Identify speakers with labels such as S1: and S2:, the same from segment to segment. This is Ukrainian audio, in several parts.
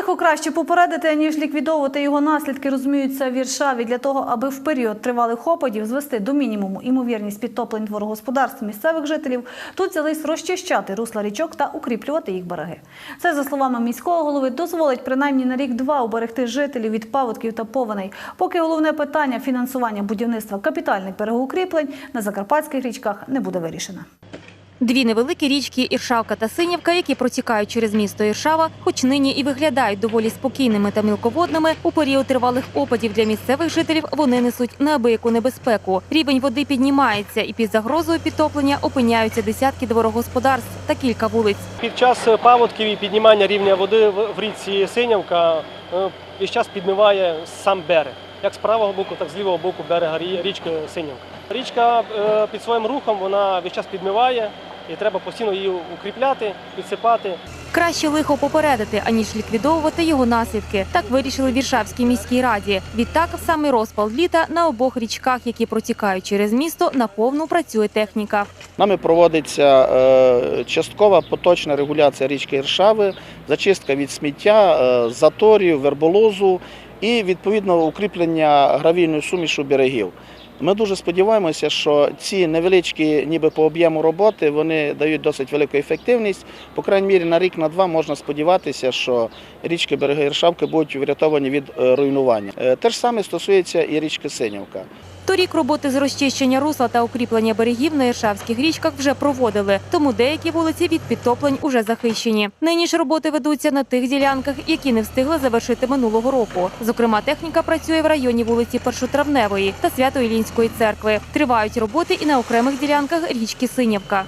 S1: Лихо краще попередити, ніж ліквідовувати його наслідки, розуміються в Віршаві для того, аби в період тривалих опадів звести до мінімуму імовірність підтоплень дворогосподарств місцевих жителів. Тут взялись розчищати русла річок та укріплювати їх береги. Це, за словами міського голови, дозволить принаймні на рік-два уберегти жителів від паводків та повеней. Поки головне питання фінансування будівництва капітальних берегоукріплень на закарпатських річках не буде вирішено.
S2: Дві невеликі річки Іршавка та Синявка, які протікають через місто Іршава, хоч нині і виглядають доволі спокійними та мілководними, у період тривалих опадів для місцевих жителів вони несуть неабияку небезпеку. Рівень води піднімається, і під загрозою підтоплення опиняються десятки дворогосподарств та кілька вулиць.
S3: Під час паводків і піднімання рівня води в річці Синявка е, весь час підмиває сам берег. Як з правого боку, так з лівого боку берега річки Синявка. Річка е, під своїм рухом вона весь час підмиває і треба постійно її укріпляти, підсипати.
S2: Краще лихо попередити, аніж ліквідовувати його наслідки. Так вирішили в Віршавській міській раді. Відтак, в самий розпал літа на обох річках, які протікають через місто, наповну працює техніка.
S4: Нами проводиться е, часткова поточна регуляція річки Іршави, зачистка від сміття, е, заторів, верболозу і відповідно укріплення гравійної сумішу берегів. Ми дуже сподіваємося, що ці невеличкі, ніби по об'єму роботи, вони дають досить велику ефективність. По крайній мірі на рік, на два можна сподіватися, що річки береги Іршавки будуть врятовані від е, руйнування. Е, Те ж саме стосується і річки Синявка.
S2: Торік роботи з розчищення русла та укріплення берегів на Іршавських річках вже проводили, тому деякі вулиці від підтоплень уже захищені. Нині ж роботи ведуться на тих ділянках, які не встигли завершити минулого року. Зокрема, техніка працює в районі вулиці Першотравневої та Свято-Ілінської церкви. Тривають роботи і на окремих ділянках річки Синявка.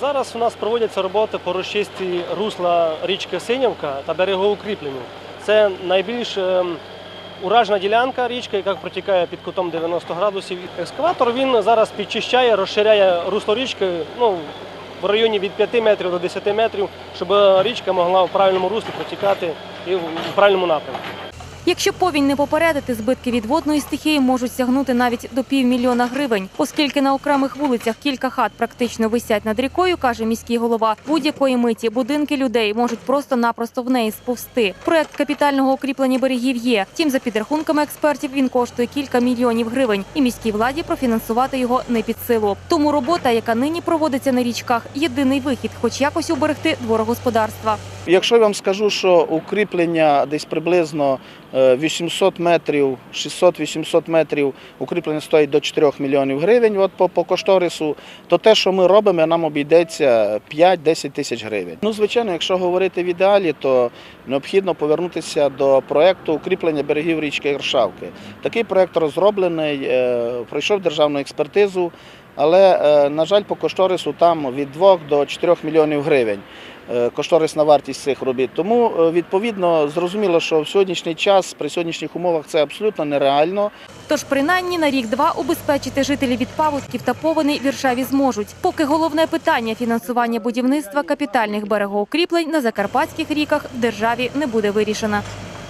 S3: Зараз у нас проводяться роботи по розчистці русла річки Синявка та берегоукріпленню. Це найбільш уражена ділянка річка, яка протікає під кутом 90 градусів. Екскаватор він зараз підчищає, розширяє русло річки ну, в районі від 5 метрів до 10 метрів, щоб річка могла в правильному руслі протікати і в правильному напрямку.
S2: Якщо повінь не попередити, збитки від водної стихії можуть сягнути навіть до півмільйона гривень, оскільки на окремих вулицях кілька хат практично висять над рікою, каже міський голова. Будь-якої миті будинки людей можуть просто-напросто в неї сповзти. Проект капітального укріплення берегів є. Втім, за підрахунками експертів, він коштує кілька мільйонів гривень, і міській владі профінансувати його не під силу. Тому робота, яка нині проводиться на річках, єдиний вихід, хоч якось уберегти дворогосподарства.
S4: Якщо я вам скажу, що укріплення десь приблизно е, 800 метрів, 600-800 метрів укріплення стоїть до 4 мільйонів гривень от по, по кошторису, то те, що ми робимо, нам обійдеться 5-10 тисяч гривень. Ну, звичайно, якщо говорити в ідеалі, то необхідно повернутися до проєкту укріплення берегів річки Іршавки. Такий проєкт розроблений, е, пройшов державну експертизу, але, е, на жаль, по кошторису там від 2 до 4 мільйонів гривень е, кошторисна вартість цих робіт. Тому е, відповідно зрозуміло, що в сьогоднішній час при сьогоднішніх умовах це абсолютно нереально.
S2: Тож принаймні на рік-два убезпечити жителів від паводків та повеней віршаві зможуть. Поки головне питання фінансування будівництва капітальних берегоукріплень на закарпатських ріках державі не буде вирішено.